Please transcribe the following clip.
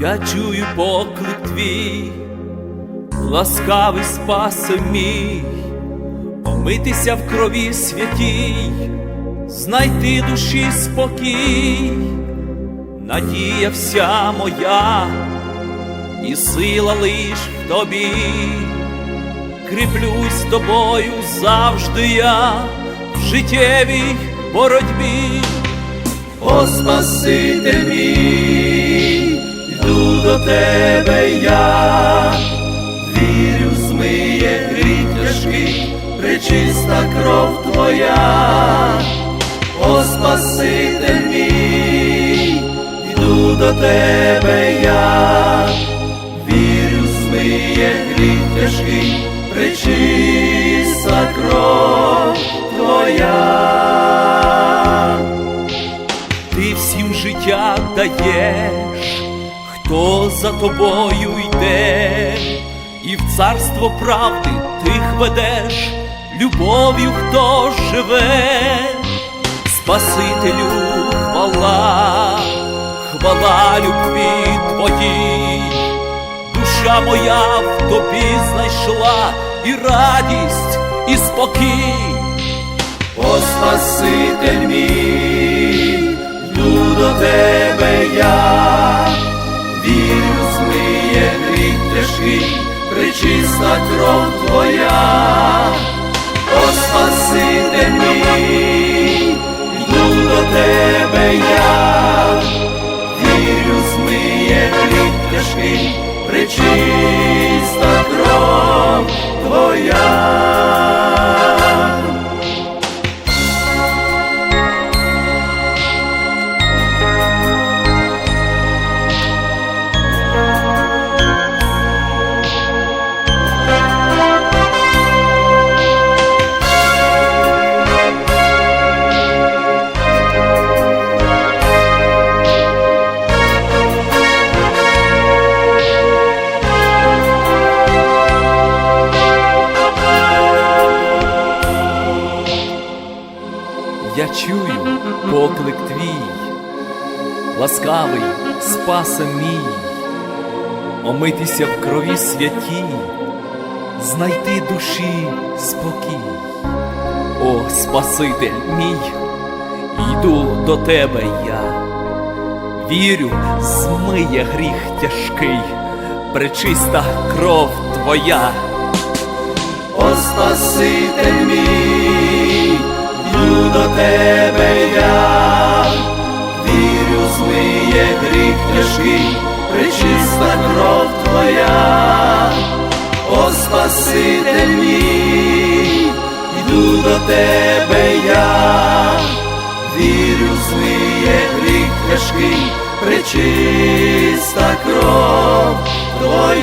Я чую поклик твій, ласкавий спасе мій, омитися в крові святій, знайти душі спокій, надія вся моя, і сила лиш в тобі, кріплюсь тобою завжди я в життєвій боротьбі. О, Спаситель мій, тебе я, вірю, змиє гріх тяжкий, пречиста кров твоя, О, Спаситель мій, йду до тебе я, вірю, змиє гріх тяжкий, пречиста кров твоя. Ти всім життя даєш, хто за тобою йде, і в царство правди тих ведеш, любов'ю хто живе, Спасителю хвала, хвала любві твоїй, душа моя в тобі знайшла і радість, і спокій. О Спаситель мій, Чую поклик твій, ласкавий спасе мій, омитися в крові святій, знайти душі спокій. О, Спаситель мій, йду до тебе я, вірю, змиє гріх тяжкий, пречиста кров твоя. О Спаситель мій, до тебе я, вірю, змиє гріх тяжкий, причиста кров твоя, о Спаситель мій, йду до тебе я, вірю, змиє гріх тяжкий, причиста кров твоя.